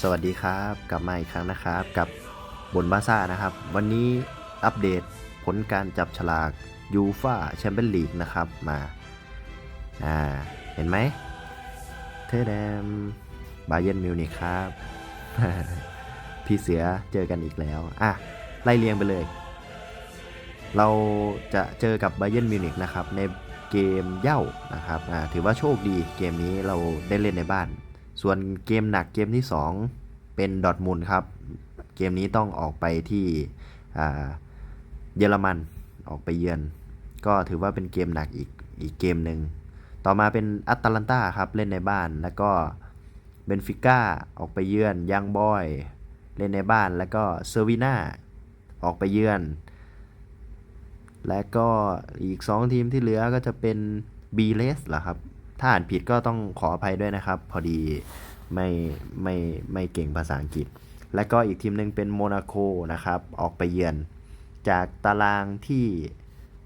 สวัสดีครับกลับมาอีกครั้งนะครับ กับบนบาซ่านะครับ วันนี้อัปเดตผลการจับฉลากยูฟาแชมเปี้ยนลีกนะครับมาอ่าเห็นไหมเทอร์แดมบาเยนมิวนิกครับ พี่เสือเจอกันอีกแล้ว อะ ไล่เรียงไปเลย เราจะเจอกับบาเยนมิวนิกนะครับ ในเกมเย้านะครับอ่าถือว่าโชคดีเกมนี้เราได้เล่นในบ้าน ส่วนเกมหนักเกมที่ 2 เป็นดอทมุนครับ เกมนี้ต้องออกไปที่เยอรมันออกไปเยือน ก็ถือว่าเป็นเกมหนักอีกอีกเกมหนึ่ง ต่อมาเป็นอัตแลนตาครับ เล่นในบ้านแล้วก็เบนฟิก้าออกไปเยือนยังบอย เล่นในบ้านแล้วก็เซอร์วิน่าออกไปเยือน และก็อีก 2 ทีมที่เหลือก็จะเป็นบีเลสเหรอครับ ถ้าอ่านผิดก็ต้องขออภัยด้วยนะครับ พอดีไม่ไม่ไม่เก่งภาษาอังกฤษ และก็อีกทีมหนึ่งเป็นโมนาโคนะครับ ออกไปเยือน จากตารางที่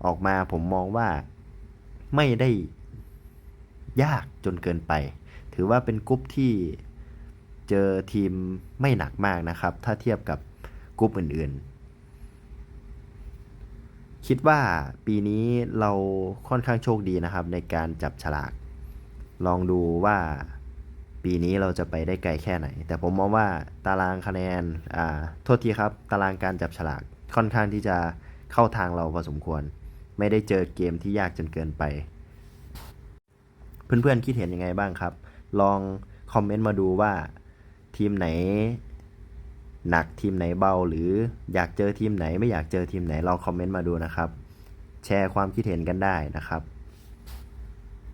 ออกมาผมมองว่าไม่ได้ยากจนเกินไป ถือว่าเป็นกรุ๊ปที่เจอทีมไม่หนักมากนะครับ ถ้าเทียบกับกรุ๊ปอื่นๆ คิดว่าปีนี้เราค่อนข้างโชคดีนะครับในการจับฉลาก ลองดูว่าปีนี้เราจะไปได้ไกลแค่ไหน แต่ผมมองว่าตารางคะแนนอ่าโทษทีครับ ตารางการจับฉลากค่อนข้างที่จะเข้าทางเราพอสมควร ไม่ได้เจอเกมที่ยากจนเกินไป เพื่อนๆคิดเห็นยังไงบ้างครับ ลองคอมเมนต์มาดูว่าทีมไหนหนักทีมไหนเบา หรืออยากเจอทีมไหน ไม่อยากเจอทีมไหนลองคอมเมนต์มาดูนะครับ แชร์ความคิดเห็นกันได้นะครับ